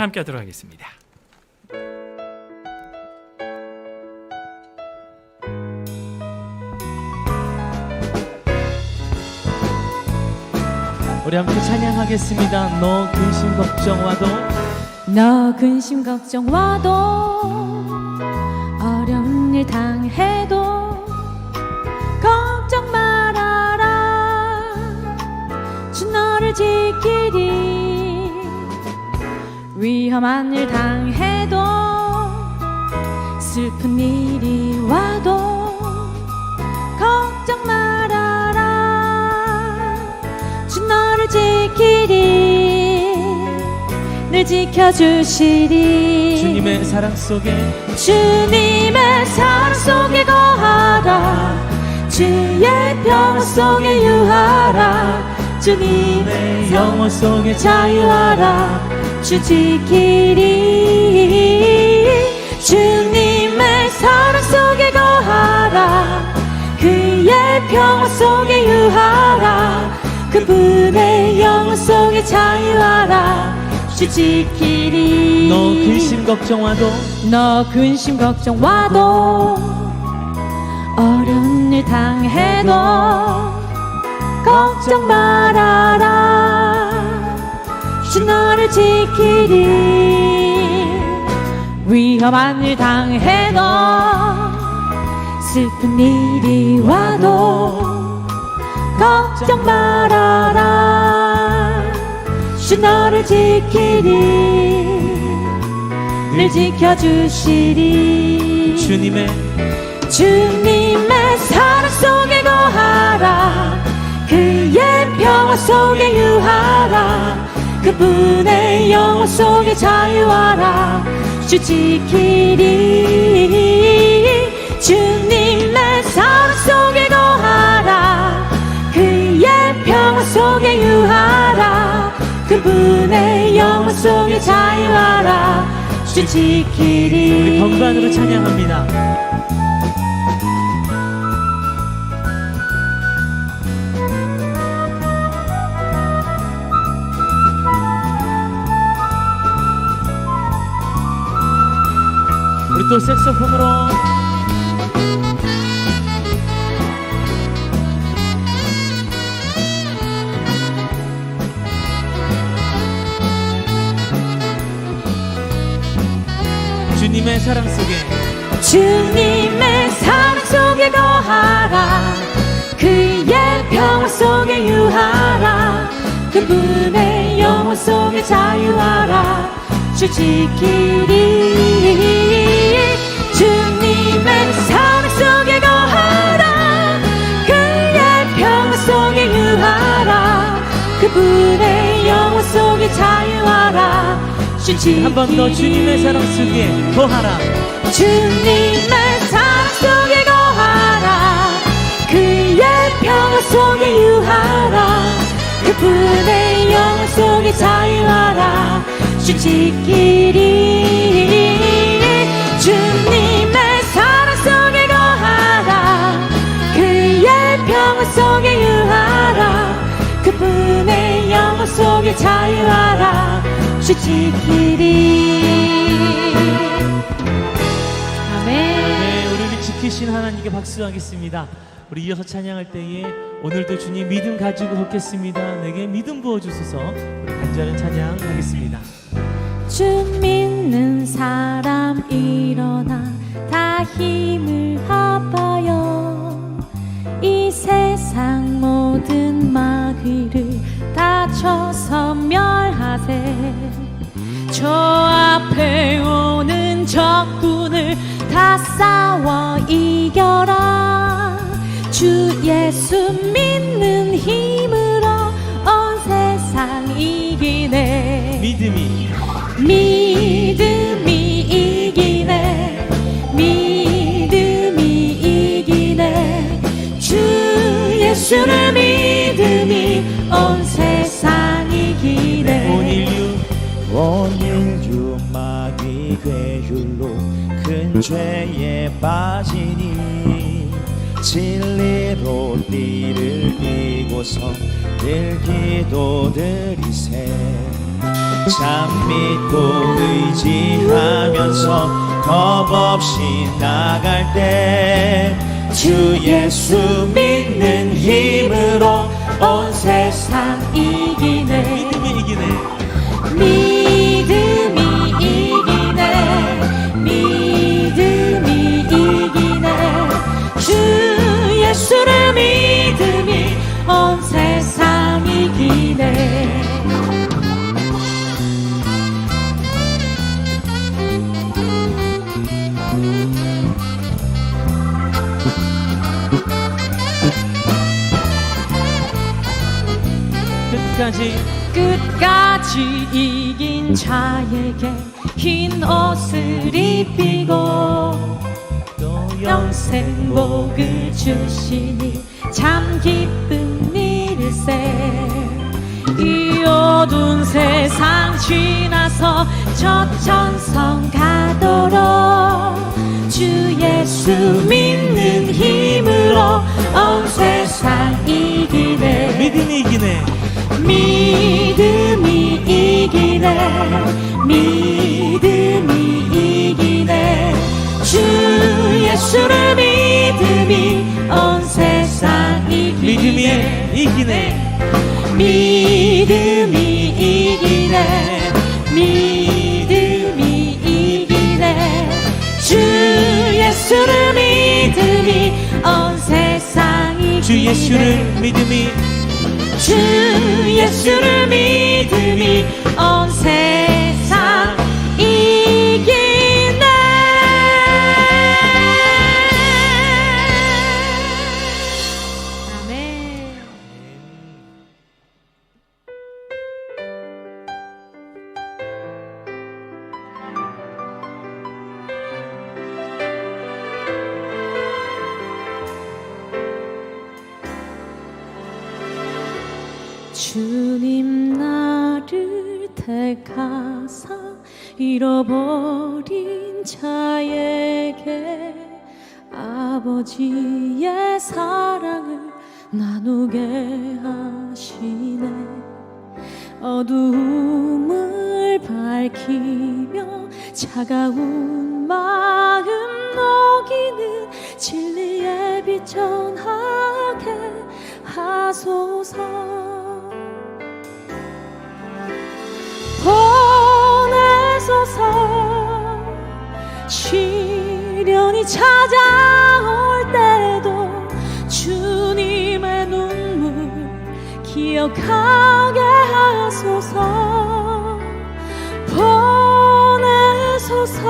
찬양 함께 하도록 하겠습니다. 우리 함께 찬양하겠습니다. 너 근심 걱정 와도. 너 근심 걱정 와도. 어려운 일 당해도. 걱정 말아라. 주 너를 지키리 위험한 일 당해도 슬픈 일이 와도 걱정 말아라. 주 너를 지키리 늘 지켜주시리. 주님의 사랑 속에 주님의 사랑 속에 거하라. 주의 평화 속에 유하라. 주님의 영원 속에 자유하라 주 지키리 주님의 사랑 속에 거하라. 그의 평화 속에 유하라. 그분의 영혼 속에 자유하라. 주 지키리 너 근심 걱정 와도 너 근심 걱정 와도 어려운 일 당해도 걱정 말아라 주 너를 지키리. 위험한 일 당해도 슬픈 일이 와도 걱정 말아라. 주 너를 지키리. 늘 지켜주시리. 주님의 주님의 사랑 속에 거하라. 그의 평화 속에 유하라 그분의 영혼 속에 자유하라. 주 지키리. 주님의 사랑 속에 거하라. 그의 평화 속에 유하라. 그분의 영혼 속에 자유하라. 주 지키리. 우리 건반으로 찬양합니다. 또 색소폰으로. 주님의 사랑 속에. 주님의 사랑 속에 거하라. 그의 평화 속에 유하라. 그분의 영혼 속에 자유하라. 주 지키리 그분의 영혼 속에 자유하라. 주 지키리 한번 더 주님의 사랑 속에 거하라. 주님의 사랑 속에 거하라. 그의 평화 속에 유하라. 그분의 영혼 속에 자유하라. 주 지키리 주님의 사랑 속에 거하라. 그의 평화 속에 유하라 영혼 속에 자유하라 주 지키리 아멘. 네, 우리를 지키신 하나님께 박수하겠습니다. 우리 이어서 찬양할 때에 오늘도 주님 믿음 가지고 걷겠습니다. 내게 믿음 부어주소서. 우리 간절한 찬양하겠습니다. 주 믿는 사람 일어나 다 힘을 합하여 이 세상 모든 마귀를 다쳐서 멸하세. 저 앞에 오는 적군을 다 싸워 이겨라. 주 예수 믿는 힘으로 온 세상 이기네. 믿음이. 믿음이 이기네. 믿음이 이기네. 주 예수를 믿 괴율로 큰 죄에 빠지니 진리로 띠를 띠고서 늘 기도드리세. 참 믿고 의지하면서 겁 없이 나갈 때 주 예수 믿는 힘으로 온 세상 세상 이기네. 믿음이 이기네 예수를 믿음이 온 세상 이 기네 끝까지. 끝까지 이긴 자에게 흰 옷을 입히고 또 영생 복을 주시니 참 기쁜 일일세. 이 어두운 세상 지나서 저 천성 가도록 주 예수 믿는 힘으로 온 세상 예수를 믿음이 주 예수를 믿음이 잃어버린 자에게 아버지의 사랑을 나누게 하시네. 어두움을 밝히며 차가운 마음 녹이는 진리의 빛 전하게 하소서 보내소서 시련이 찾아올 때도 주님의 눈물 기억하게 하소서. 보내소서.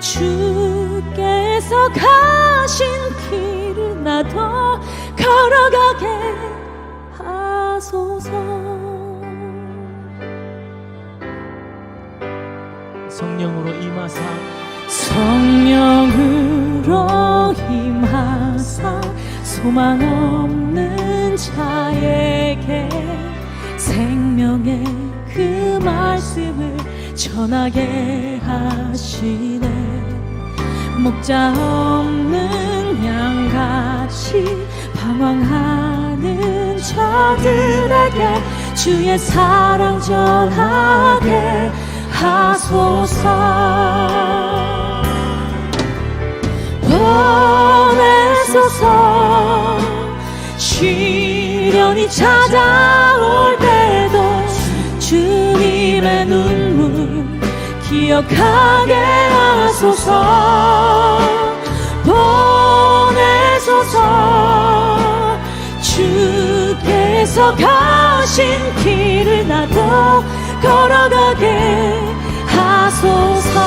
주께서 가신 길을 나도 걸어가게 임하사. 성령으로 임하사. 소망 없는 자에게 생명의 그 말씀을 전하게 하시네. 목자 없는 양같이 방황하는 저들에게 주의 사랑 전하게 하소서. 보내소서 시련이 찾아올 때도 주님의 눈물 기억하게 하소서. 보내소서 주께서 가신 길을 나도 걸어가게 하소서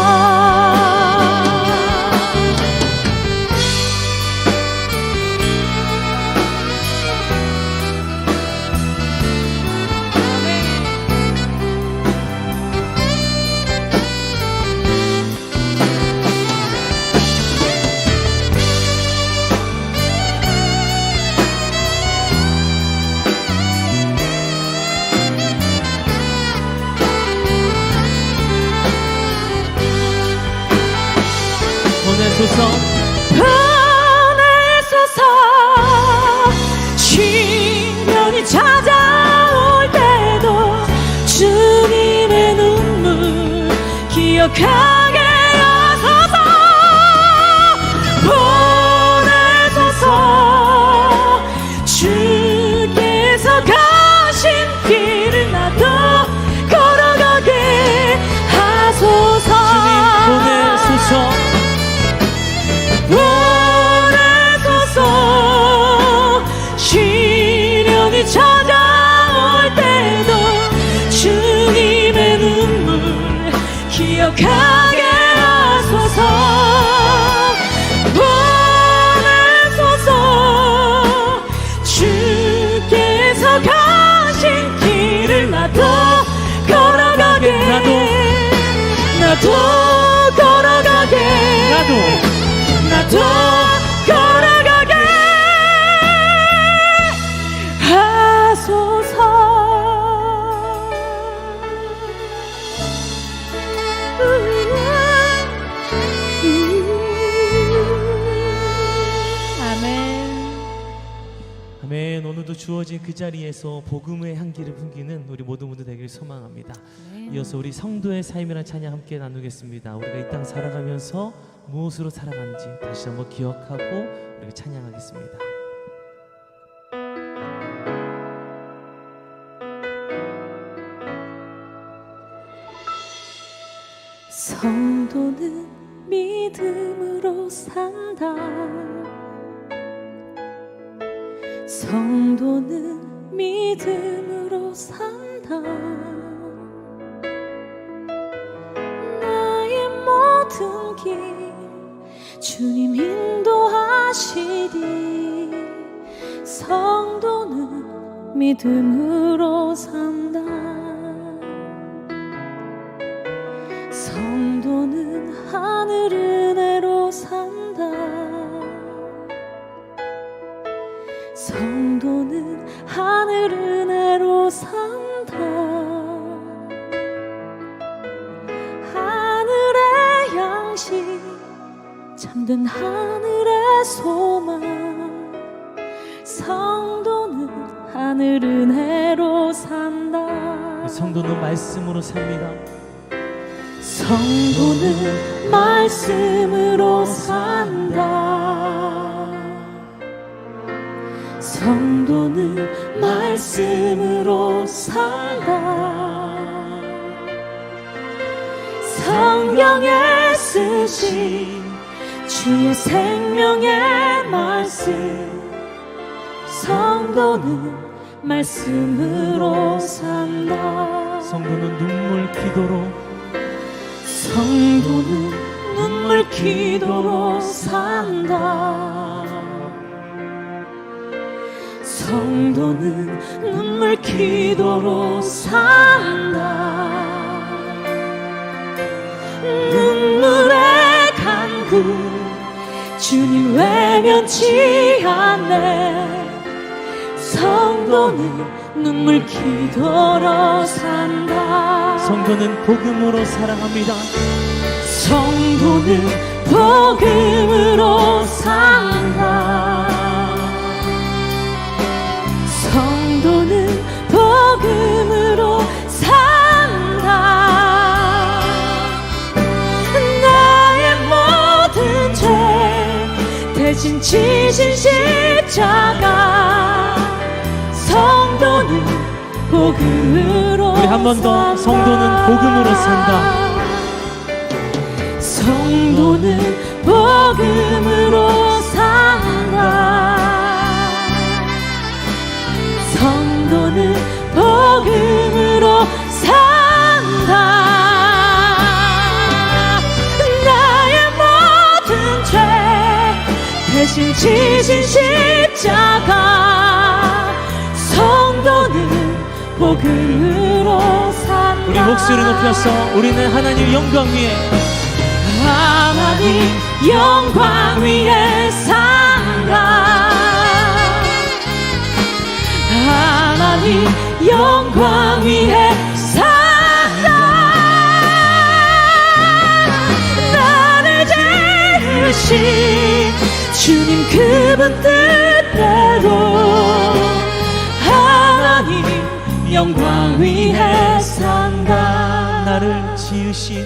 기 주어진 그 자리에서 복음의 향기를 풍기는 우리 모두 모두 되길 소망합니다. 이어서 우리 성도의 삶이라는 찬양 함께 나누겠습니다. 우리가 이 땅 살아가면서 무엇으로 살아가는지 다시 한번 기억하고 우리가 찬양하겠습니다. 성도는 믿음으로 산다. 성도는 믿음으로 산다. 나의 모든 길 주님 인도하시리. 성도는 믿음으로 산다. 참된 하늘의 소망. 성도는 하늘 은혜로 산다. 성도는 말씀으로 삽니다 성도는 말씀으로 산다. 성도는 말씀으로 산다. 성경에 쓰신 주의 생명의 말씀. 성도는 말씀으로 산다. 성도는 눈물 기도로 성도는 눈물 기도로 산다. 성도는 눈물 기도로 산다. 눈물의 간구 주님 외면치 않네. 성도는 눈물 기도로 산다. 성도는 복음으로 살아갑니다 성도는 복음으로 산다. 성도는 복음으로 지신 십자가 성도는 복음으로 우리 한 번 더 성도는 복음으로 산다. 성도는 복음으로 산다. 성도는 복음으로 산다. 대신 지신 십자가 성도는 복음으로 산다. 우리 목소리 높여서 우리는 하나님 영광 위에 하나님 영광 위에 산다 하나님 영광 위에 산다 나를 지으신 주님 그분 뜻대로 하나님 영광 위에 산다. 나를 지으신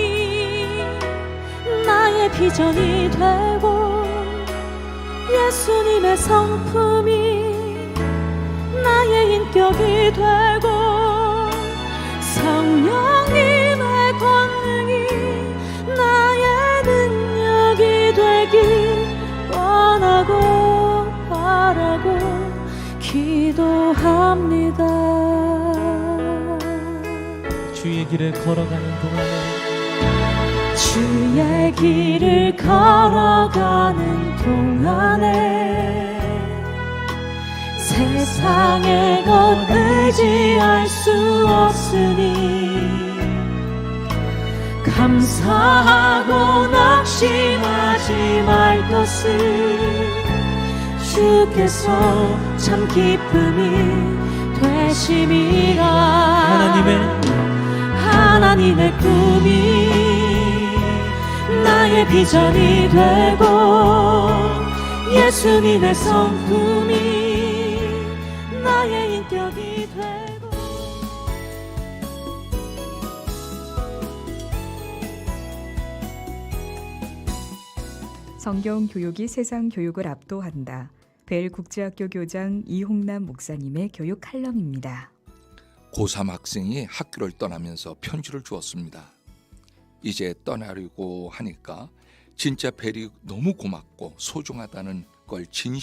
나의 비전이 되고 예수님의 성품이 나의 인격이 되고 성령님의 권능이 나의 능력이 되길 원하고 바라고 기도합니다. 주의 길을 걸어가는 동안에 주의 길을 걸어가는 동안에 세상의 것 의지할 수 없으니 감사하고 낙심하지 말 것을 주께서 참 기쁨이 되심이라. 하나님의 하나님의 꿈이 나의 비전이 되고 예수님의 성품이 나의 인격이 되고 성경 교육이 세상 교육을 압도한다. 벨 국제학교 교장 이홍남 목사님의 교육 칼럼입니다. 고3 학생이 학교를 떠나면서 편지를 주었습니다. 이제 떠나려고 하니까 진짜 벨이 너무 고맙고 소중하다는 걸 진심으로